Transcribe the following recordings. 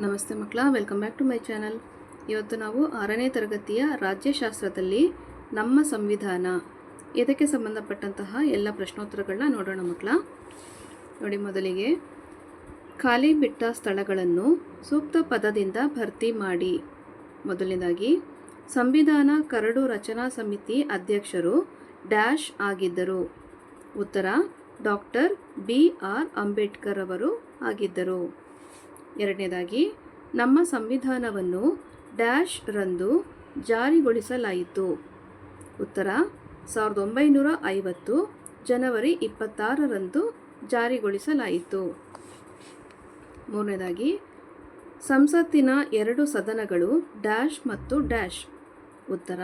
ನಮಸ್ತೆ ಮಕ್ಕಳ welcome back to my channel ಇವತ್ತು ನಾವು ಆರನೇ ತರಗತಿಯ ರಾಜ್ಯಶಾಸ್ತ್ರದಲ್ಲಿ ನಮ್ಮ ಸಂವಿಧಾನ ಇದಕ್ಕೆ ಸಂಬಂಧಪಟ್ಟಂತಹ ಎಲ್ಲ ಪ್ರಶ್ನೋತ್ತರಗಳನ್ನ ನೋಡೋಣ ಮಕ್ಕಳ. ನೋಡಿ ಮೊದಲಿಗೆ, ಖಾಲಿ ಬಿಟ್ಟ ಸ್ಥಳಗಳನ್ನು ಸೂಕ್ತ ಪದದಿಂದ ಭರ್ತಿ ಮಾಡಿ. ಮೊದಲನೇದಾಗಿ, ಸಂವಿಧಾನ ಕರಡು ರಚನಾ ಸಮಿತಿ ಅಧ್ಯಕ್ಷರು ಡ್ಯಾಶ್ ಆಗಿದ್ದರು. ಉತ್ತರ, ಡಾಕ್ಟರ್ ಬಿ ಆರ್ ಅಂಬೇಡ್ಕರ್ ಅವರು ಆಗಿದ್ದರು. ಎರಡನೇದಾಗಿ, ನಮ್ಮ ಸಂವಿಧಾನವನ್ನು ಡ್ಯಾಶ್ ರಂದು ಜಾರಿಗೊಳಿಸಲಾಯಿತು. ಉತ್ತರ, ಸಾವಿರದ ಒಂಬೈನೂರ ಐವತ್ತು, ಜನವರಿ ಇಪ್ಪತ್ತಾರರಂದು ಜಾರಿಗೊಳಿಸಲಾಯಿತು. ಮೂರನೇದಾಗಿ, ಸಂಸತ್ತಿನ ಎರಡು ಸದನಗಳು ಡ್ಯಾಶ್ ಮತ್ತು ಡ್ಯಾಶ್. ಉತ್ತರ,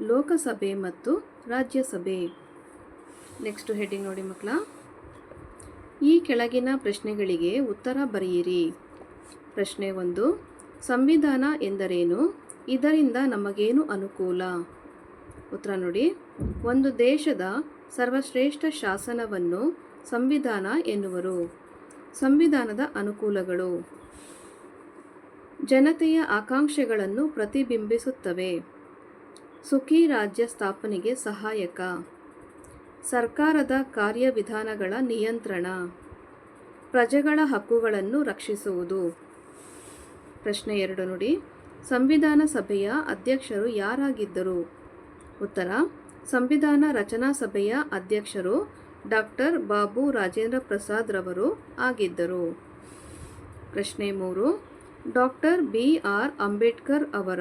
ಲೋಕಸಭೆ ಮತ್ತು ರಾಜ್ಯಸಭೆ. ನೆಕ್ಸ್ಟ್ ಹೆಡ್ಡಿಂಗ್ ನೋಡಿ ಮಕ್ಕಳ. ಈ ಕೆಳಗಿನ ಪ್ರಶ್ನೆಗಳಿಗೆ ಉತ್ತರ ಬರೆಯಿರಿ. ಪ್ರಶ್ನೆ ಒಂದು. ಸಂವಿಧಾನ ಎಂದರೇನು? ಇದರಿಂದ ನಮಗೇನು ಅನುಕೂಲ? ಉತ್ತರ ನೋಡಿ. ಒಂದು ದೇಶದ ಸರ್ವಶ್ರೇಷ್ಠ ಶಾಸನವನ್ನು ಸಂವಿಧಾನ ಎನ್ನುವರು. ಸಂವಿಧಾನದ ಅನುಕೂಲಗಳು. ಜನತೆಯ ಆಕಾಂಕ್ಷೆಗಳನ್ನು ಪ್ರತಿಬಿಂಬಿಸುತ್ತವೆ. ಸುಖಿ ರಾಜ್ಯ ಸ್ಥಾಪನೆಗೆ ಸಹಾಯಕ. ಸರ್ಕಾರದ ಕಾರ್ಯವಿಧಾನಗಳ ನಿಯಂತ್ರಣ. ಪ್ರಜೆಗಳ ಹಕ್ಕುಗಳನ್ನು ರಕ್ಷಿಸುವುದು. ಪ್ರಶ್ನೆ ಎರಡು ನೋಡಿ, ಸಂವಿಧಾನ ಸಭೆಯ ಅಧ್ಯಕ್ಷರು ಯಾರಾಗಿದ್ದರು? ಉತ್ತರ, ಸಂವಿಧಾನ ರಚನಾ ಸಭೆಯ ಅಧ್ಯಕ್ಷರು ಡಾಕ್ಟರ್ ಬಾಬು ರಾಜೇಂದ್ರ ಪ್ರಸಾದ್ ರವರು ಆಗಿದ್ದರು. ಪ್ರಶ್ನೆ ಮೂರು ಡಾಕ್ಟರ್ ಬಿ. ಆರ್. ಅಂಬೇಡ್ಕರ್ ಅವರ,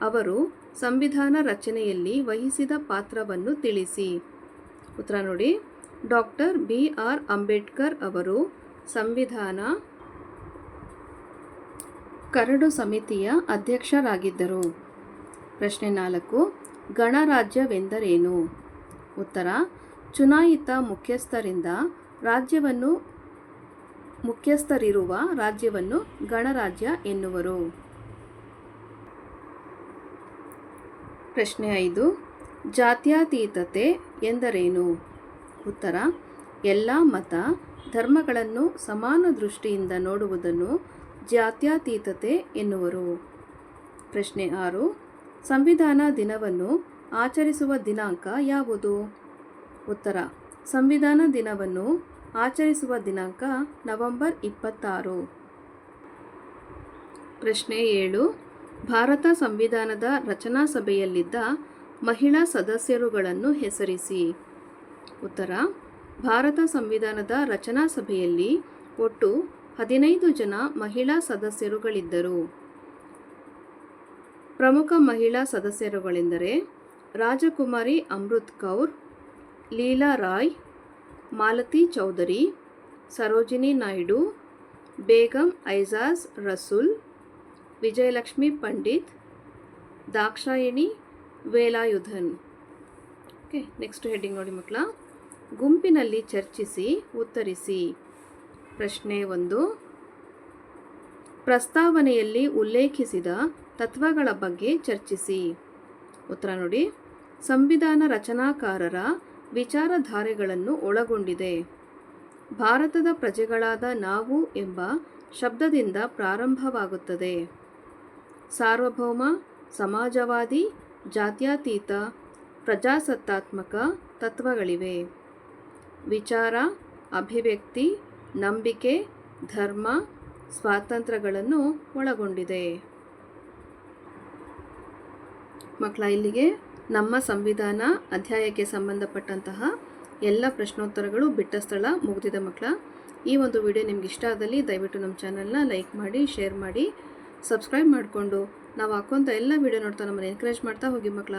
ಅವರು ಸಂವಿಧಾನ ರಚನೆಯಲ್ಲಿ ವಹಿಸಿದ ಪಾತ್ರವನ್ನು ತಿಳಿಸಿ. ಉತ್ತರ ನೋಡಿ ಡಾಕ್ಟರ್ ಬಿ ಆರ್ ಅಂಬೇಡ್ಕರ್ ಅವರು ಸಂವಿಧಾನ ಕರಡು ಸಮಿತಿಯ ಅಧ್ಯಕ್ಷರಾಗಿದ್ದರು. ಪ್ರಶ್ನೆ ನಾಲ್ಕು, ಗಣರಾಜ್ಯವೆಂದರೇನು? ಉತ್ತರ, ಚುನಾಯಿತ ಮುಖ್ಯಸ್ಥರಿಂದ ರಾಜ್ಯವನ್ನು, ಮುಖ್ಯಸ್ಥರಿರುವ ರಾಜ್ಯವನ್ನು ಗಣರಾಜ್ಯ ಎನ್ನುವರು. ಪ್ರಶ್ನೆ ಐದು, ಜಾತ್ಯತೀತತೆ ಎಂದರೇನು? ಉತ್ತರ, ಎಲ್ಲ ಮತ ಧರ್ಮಗಳನ್ನು ಸಮಾನ ದೃಷ್ಟಿಯಿಂದ ನೋಡುವುದನ್ನು ಜಾತ್ಯತೀತತೆ ಎನ್ನುವರು. ಪ್ರಶ್ನೆ ಆರು, ಸಂವಿಧಾನ ದಿನವನ್ನು ಆಚರಿಸುವ ದಿನಾಂಕ ಯಾವುದು? ಉತ್ತರ, ಸಂವಿಧಾನ ದಿನವನ್ನು ಆಚರಿಸುವ ದಿನಾಂಕ ನವೆಂಬರ್ ಇಪ್ಪತ್ತಾರು. ಪ್ರಶ್ನೆ ಏಳು, ಭಾರತ ಸಂವಿಧಾನದ ರಚನಾ ಸಭೆಯಲ್ಲಿದ್ದ ಮಹಿಳಾ ಸದಸ್ಯರುಗಳನ್ನು ಹೆಸರಿಸಿ. ಉತ್ತರ, ಭಾರತ ಸಂವಿಧಾನದ ರಚನಾ ಸಭೆಯಲ್ಲಿ ಒಟ್ಟು ಹದಿನೈದು ಜನ ಮಹಿಳಾ ಸದಸ್ಯರುಗಳಿದ್ದರು. ಪ್ರಮುಖ ಮಹಿಳಾ ಸದಸ್ಯರುಗಳೆಂದರೆ Rajkumari Amrit Kaur, Leela Roy, Malati Chowdhury, Sarojini Naidu, Begum Aizaz Rasul, Vijayalakshmi Pandit, Dakshayani Velayudhan. Okay next heading ನೋಡಿ ಮಕ್ಕಳ. ಗುಂಪಿನಲ್ಲಿ ಚರ್ಚಿಸಿ, ಉತ್ತರಿಸಿ. ಪ್ರಶ್ನೆ ಒಂದು. ಪ್ರಸ್ತಾವನೆಯಲ್ಲಿ ಉಲ್ಲೇಖಿಸಿದ ತತ್ವಗಳ ಬಗ್ಗೆ ಚರ್ಚಿಸಿ. ಉತ್ತರ ನೋಡಿ. ಸಂವಿಧಾನ ರಚನಾಕಾರರ ವಿಚಾರಧಾರೆಗಳನ್ನು ಒಳಗೊಂಡಿದೆ. ಭಾರತದ ಪ್ರಜೆಗಳಾದ ನಾವು ಎಂಬ ಶಬ್ದದಿಂದ ಪ್ರಾರಂಭವಾಗುತ್ತದೆ. ಸಾರ್ವಭೌಮ, ಸಮಾಜವಾದಿ, ಜಾತ್ಯತೀತ ಪ್ರಜಾಸತ್ತಾತ್ಮಕ ತತ್ವಗಳಿವೆ. ವಿಚಾರ, ಅಭಿವ್ಯಕ್ತಿ, ನಂಬಿಕೆ, ಧರ್ಮ, ಸ್ವಾತಂತ್ರ್ಯಗಳನ್ನು ಒಳಗೊಂಡಿದೆ. ಮಕ್ಕಳ ಇಲ್ಲಿಗೆ ನಮ್ಮ ಸಂವಿಧಾನ ಅಧ್ಯಾಯಕ್ಕೆ ಸಂಬಂಧಪಟ್ಟಂತಹ ಎಲ್ಲ ಪ್ರಶ್ನೋತ್ತರಗಳು ಬಿಟ್ಟ ಸ್ಥಳ ಮುಗಿದಿದೆ ಮಕ್ಕಳ ಈ ಒಂದು ವಿಡಿಯೋ ನಿಮ್ಗೆ ಇಷ್ಟ ಆದಲ್ಲಿ ದಯವಿಟ್ಟು ನಮ್ಮ ಚಾನಲ್ನ ಲೈಕ್ ಮಾಡಿ, ಶೇರ್ ಮಾಡಿ, ಸಬ್ಸ್ಕ್ರೈಬ್ ಮಾಡಿಕೊಂಡು. ನಾವು ಹಾಕೋಂಥ ಎಲ್ಲ ವಿಡಿಯೋ ನೋಡ್ತಾ ನಮ್ಮನ್ನು ಎನ್ಕರೇಜ್ ಮಾಡ್ತಾ ಹೋಗಿ ಮಕ್ಕಳ